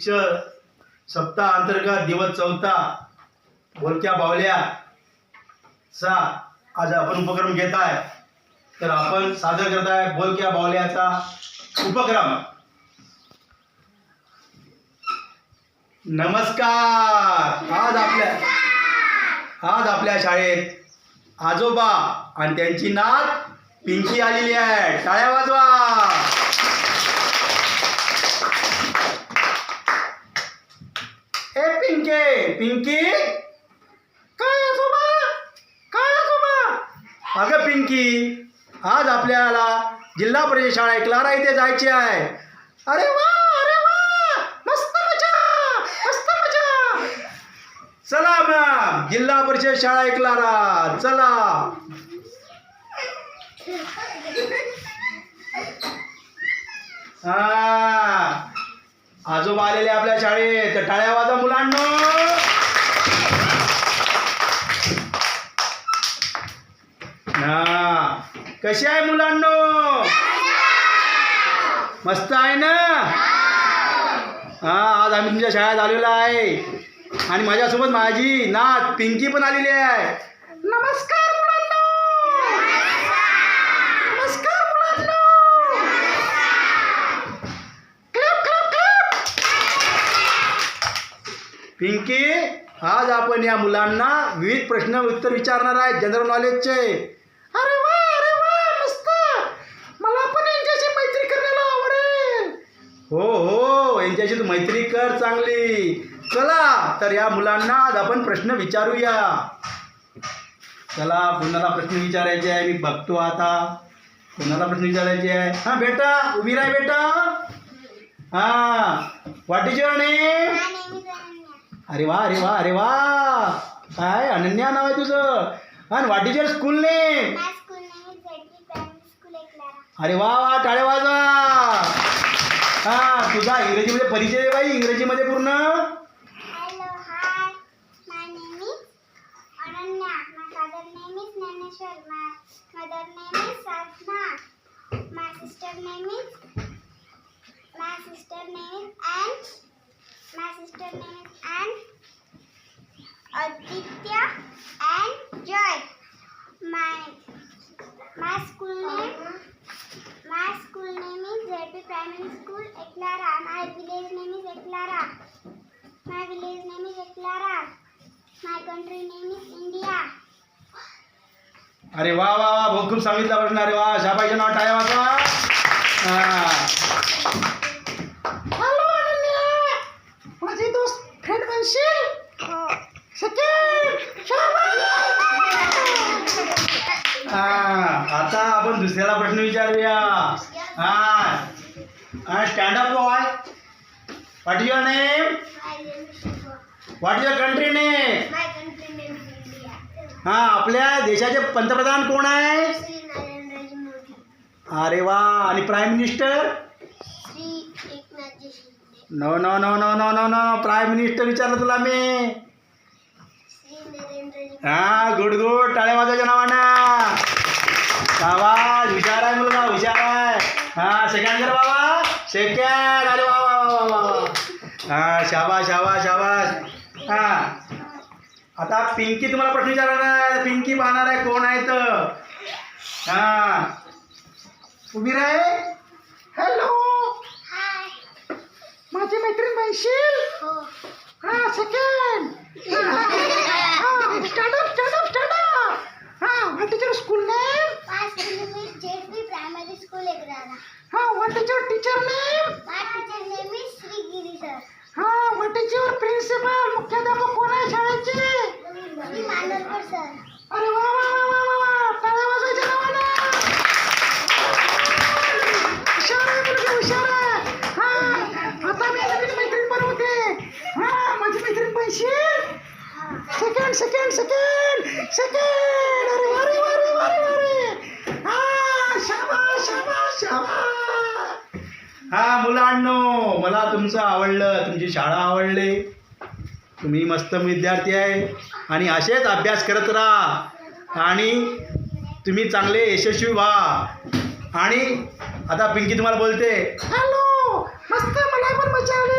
सप्ताह अंतर्गत दिवस चौथा बोलक्या बावल्या आज आपण उपक्रम घेत आहे. तर आपण सादर करत आहे बोलक्या बावल्याचा उपक्रम. नमस्कार. आज आपल्या आज आपल्या शाळेत आजोबा आणि त्यांची नात पिंकी आलेली आहे. टाळ्या वाजवा. पिंकी? काय आजोबा काय आजोबा अगं पिंकी आज आपल्याला जिल्हा परिषद शाळा एकलारा इथे जायची आहे. अरे वा अरे वा! मस्त मजा मस्त मजा. चला मॅम जिल्हा परिषद शाळा एकलारा चला. हा. आजोबा आलेले आपल्या शाळेत. तर टाळ्या वाजा मुलांनो. हा. कशी आहे मुलांनो? मस्त आहे ना? हा आज आम्ही तुमच्या शाळेत आलेलो आहे. आणि माझ्यासोबत माझी नात पिंकी पण आलेली आहे. नमस्कार पिंकी आज आपण या मुलांना विविध प्रश्न उत्तर विचारणार आहे जनरल नॉलेजचे अरे वा अरे वा मस्त मला पण यांच्याशी मैत्री करायला आवडेल हो हो यांच्याशी तू मैत्री कर चांगली. चला तर या मुलांना आज आपण प्रश्न विचारूया. चला कुणाला प्रश्न विचारायचे आहे? मी बघतो आता. कुणाला प्रश्न विचारायचे आहे? हा बेटा उभी राह बेटा. हा व्हॉट इज युअर नेम अरे वा अरे वा अरे वा. काय अनन्या नाव आहे तुझं. आणि what is your school name अरे वा वा टाळे वाजवा. हा तुझा इंग्रजीमध्ये परिचय आहे बाई इंग्रजीमध्ये पूर्ण My sister name is my sister name is Anne. My sister name is Anne. Aditya and Joy. My my school name my school name is ZP Primary School Eklara. My village name is Eklara. My village name is Eklara. My country name is India. अरे वा वा वा बहुत खूप सांगितला प्रश्न. अरे वा शाबाईच्या नाव टाळ्या वाजवा. हा. हॅलो अनन्या माझे दोस्त फ्रेंड बनशील? हा. आता आपण दुसऱ्याला प्रश्न विचारूया. हा. हा stand up boy what your name what your country name My country name? Is India. हा आपल्या देशाचे पंतप्रधान कोण आहे? श्री नरेंद्र मोदी अरे वा आणि prime minister no no no no no no no prime minister विचारलं तुला मी. हा गुड गुड टाळ्या वाजायच्या नावानं. आवाज हुशार आहे मुलगा हुशार आहे. हा सेकंड बाबा. सेकंड. हा शाबास शाबास शाबास. हा. आता पिंकी तुम्हाला प्रश्न विचारणार आहे. पिंकी पाहणार आहे कोण आहे तर हा. उभी राहे हॅलो हाय माझी मैत्रीण बनशील हो. हा second stand up stand up stand up हा what is your school name My school name is JP Primary School Egrana. हा what is your teacher name My teacher name is Sri Giri sir. हा what is your principal मुख्याध्यापक कोण आहे शाळेचे Sri Manolkar sir. अरे वा वा वा वा वा वा टाळ्या वाजवायच्या नावानं हुशार आहे मुलगी हुशार आहे हा आता मी नवीन मैत्रीण बनवते हा माझी मैत्रीण बनशील सेकंड सेकंड सेकंड. सेकंड अरे वा रे वा रे वा रे हा शाबास शाबास शाबास हा मुलांनो मला तुमचं आवडलं तुमची शाळा आवडली. तुम्ही मस्त विद्यार्थी आहे. आणि असेच अभ्यास करत राहा. आणि तुम्ही चांगले यशस्वी व्हा. आणि आता पिंकी तुम्हाला बोलते. हॅलो मस्त मला पण मजा आली.